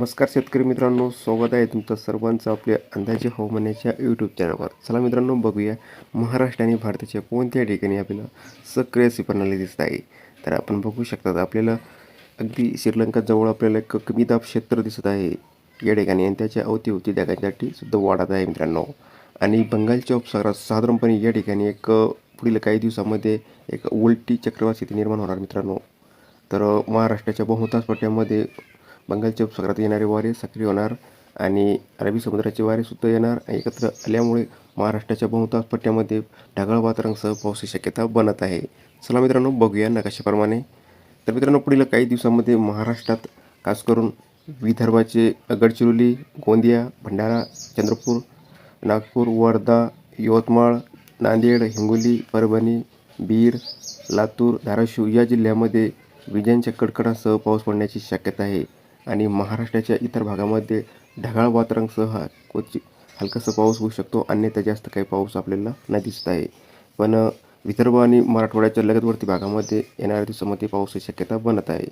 नमस्कार शेतकरी मित्रांनो स्वागत आहे तुमचं सर्वांचं आपल्या अंदाजे हवामानाच्या यूट्यूब चॅनलवर चला मित्रांनो बघूया महाराष्ट्र आणि भारताच्या कोणत्या ठिकाणी आपल्याला सक्रिय प्रणाली दिसत आहे. तर आपण बघू शकतात आपल्याला अगदी श्रीलंका जवळ आपल्याला एक कमी दाब क्षेत्र दिसत आहे. या ठिकाणी आणि त्याच्या अवतीभोवती ढगांसाठी सुद्धा वाढत आहे मित्रांनो. आणि बंगालच्या उपसागरात साधारणपणे या ठिकाणी एक पुढील काही दिवसामध्ये एक उलटी चक्रवात स्थिती निर्माण होणार मित्रांनो. तर महाराष्ट्राच्या बहुतांश पट्ट्यामध्ये बंगालच्या उपसागरात येणारे वारे सक्रिय होणार आणि अरबी समुद्राचे वारे सुद्धा येणार एकत्र आल्यामुळे महाराष्ट्राच्या बहुतांश पट्ट्यामध्ये ढगाळ वातावरणासह पावसाची शक्यता बनत आहे. चला मित्रांनो बघूया नकाशाप्रमाणे. तर मित्रांनो पुढील काही दिवसांमध्ये महाराष्ट्रात खास करून विदर्भाचे गडचिरोली गोंदिया भंडारा चंद्रपूर नागपूर वर्धा यवतमाळ नांदेड हिंगोली परभणी बीड लातूर धाराशिव या जिल्ह्यामध्ये विजांच्या कडकडासह पाऊस पडण्याची शक्यता आहे. आणि महाराष्ट्राच्या इतर भागामध्ये ढगाळ वातावरणासह क्वचित हलकासा पाऊस होऊ शकतो. अन्यथा जास्त काही पाऊस आपल्याला नाही दिसत आहे. पण विदर्भ आणि मराठवाड्याच्या लगतवर्ती भागामध्ये येणाऱ्या दिवसामध्ये पावसाची शक्यता बनत आहे.